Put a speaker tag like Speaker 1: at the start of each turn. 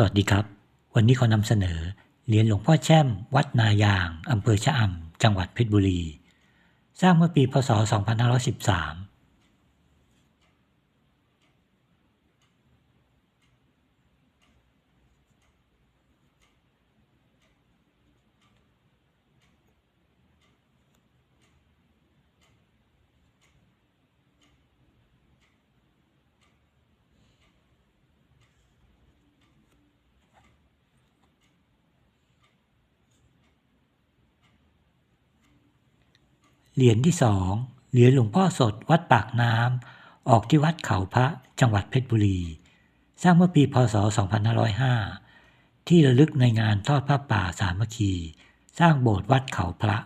Speaker 1: สวัสดีครับ วันนี้ขอนำเสนอเหรียญหลวงพ่อแช่ม วัดนายางอำเภอชะอำจังหวัดเพชรบุรี สร้างเมื่อปีพศ 2513 เหรียญที่สองเหรียญหลวงพ่อสดวัดปากน้ำออกที่วัดเขาพระจังหวัดเพชรบุรี สร้างเมื่อปีพศ 2505 ที่ระลึกในงานทอดผ้าป่าสามัคคี สร้างโบสถ์วัดเขาพระ